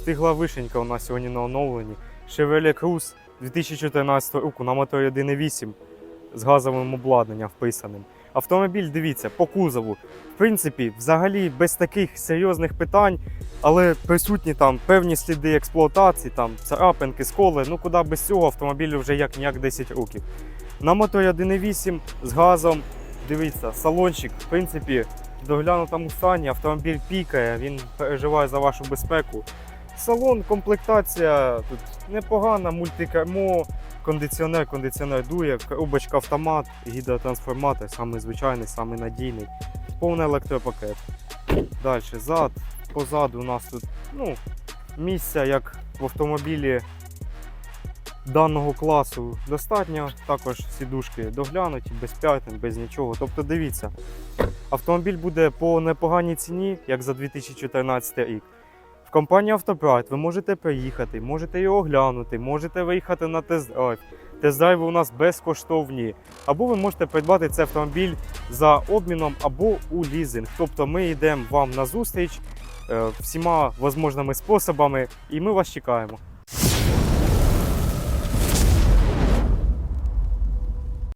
Стигла вишенька у нас сьогодні на оновленні. Chevrolet Cruze 2014 року на моторі 1.8 з газовим обладнанням вписаним. Автомобіль, дивіться, по кузову. В принципі, взагалі без таких серйозних питань, але присутні там певні сліди експлуатації, там царапинки, сколи. Ну куди без цього автомобілю вже як ніяк 10 років. На моторі 1.8 з газом. Дивіться, салончик, в принципі, в доглянутому стані, автомобіль пікає, він переживає за вашу безпеку. Салон, комплектація тут непогана, мультикермо, кондиціонер, кондиціонер дує, коробочка автомат, гідротрансформатор, самий звичайний, самий надійний, повний електропакет. Далі, зад, позаду у нас тут ну, місця, як в автомобілі даного класу достатньо. Також сідушки доглянуті, без п'ятин, без нічого. Тобто дивіться, автомобіль буде по непоганій ціні, як за 2014 рік. В компанії Автопрайд ви можете приїхати, можете його оглянути, можете виїхати на тест-драйв. Тест-драйви у нас безкоштовні. Або ви можете придбати цей автомобіль за обміном або у лізинг. Тобто ми йдемо вам на зустріч е, всіма можливими способами, і ми вас чекаємо.